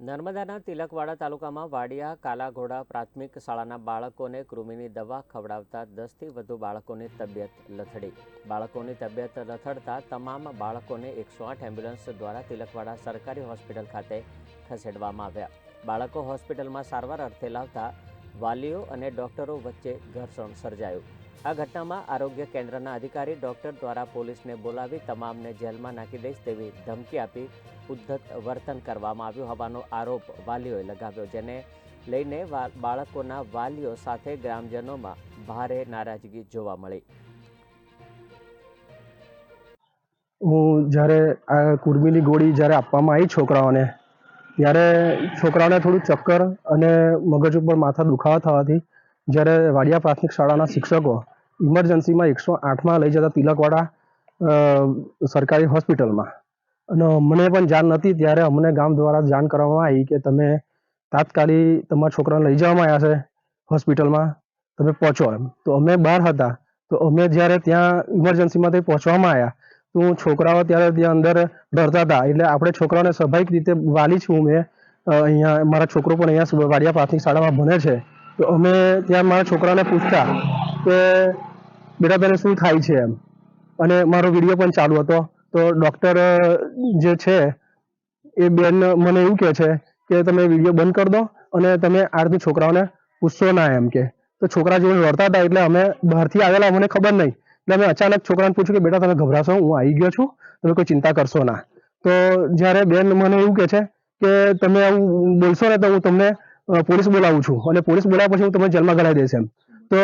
નર્મદાના તિલકવાડા તાલુકામાં વાડિયા, કાલાઘોડા પ્રાથમિક શાળાના બાળકોને કૃમિની દવા ખવડાવતા દસથી વધુ બાળકોની તબિયત લથડી. બાળકોની તબિયત લથડતા તમામ બાળકોને એકસો આઠ એમ્બ્યુલન્સ દ્વારા તિલકવાડા સરકારી હોસ્પિટલ ખાતે ખસેડવામાં આવ્યા. બાળકો હોસ્પિટલમાં સારવાર અર્થે લાવતા વાલીઓ અને ડોક્ટરો વચ્ચે ઘર્ષણ સર્જાયું. આ ઘટનામાં આરોગ્ય કેન્દ્રના અધિકારી ડોક્ટર દ્વારા પોલીસને બોલાવી તમામને જેલમાં નાખી દઈશ તેવી ધમકી આપી ઉદ્ધત વર્તન કરવામાં આવ્યું હોવાનો આરોપ વાલીઓએ લગાવ્યો, જેને લઈને બાળકોના વાલીઓ સાથે ગ્રામજનોમાં ભારે નારાજગી જોવા મળી. હું જ્યારે આ કુર્મીની ગોળી જ્યારે આપવામાં આવી છોકરાઓને, ત્યારે છોકરાઓને થોડું ચક્કર અને મગજ ઉપર માથા દુખાવા થવાથી જ્યારે વાડિયા પ્રાથમિક શાળાના શિક્ષકો ઇમરજન્સીમાં એકસો આઠમાં લઈ જતા તિલકવાડા સરકારી હોસ્પિટલમાં. અને મને પણ જાણ નથી ત્યારે અમને ગામ દ્વારા જાણ કરવામાં આવી કે તમે તાત્કાલિક તમારા છોકરાને લઈ જવામાં આવ્યા છે હોસ્પિટલમાં, તમે પહોંચો એમ. તો અમે બહાર હતા. તો અમે જ્યારે ત્યાં ઇમરજન્સીમાં તે પહોંચવામાં આવ્યા, તો છોકરાઓ ત્યારે ત્યાં અંદર ડરતા હતા. એટલે આપણે છોકરાઓને સ્વાભાવિક રીતે વાલી છું મેં. અહીંયા મારા છોકરો પણ અહીંયા વાડિયા પ્રાથમિક શાળામાં ભણે છે. તો અમે ત્યાં મારા છોકરાને પૂછતા કે બેટા તને શું થાય છે એમ? અને મારો વીડિયો પણ ચાલુ હતો. તો ડૉક્ટર જે છે, એ બેન મને એવું કહે છે કે તમે વીડિયો બંધ કરી દો અને તમે આરથી છોકરાઓને પૂછશો ના એમ કે. તો છોકરા જેવું લડતા હતા એટલે અમે બહારથી આવેલા, મને ખબર નહીં. એટલે અમે અચાનક છોકરાને પૂછ્યું કે, બેટા, તમે ગભરાશો? હું આવી ગયો છું. તમે કોઈ ચિંતા કરશો ના. તો જ્યારે બેન મને એવું કહે છે કે, તમે આવું બોલશો ને તો હું તમને પોલીસ બોલાવું છું. અને પોલીસ બોલાવ્યા પછી હું તમને જેલમાં ગળાઈ દઈશ એમ. તો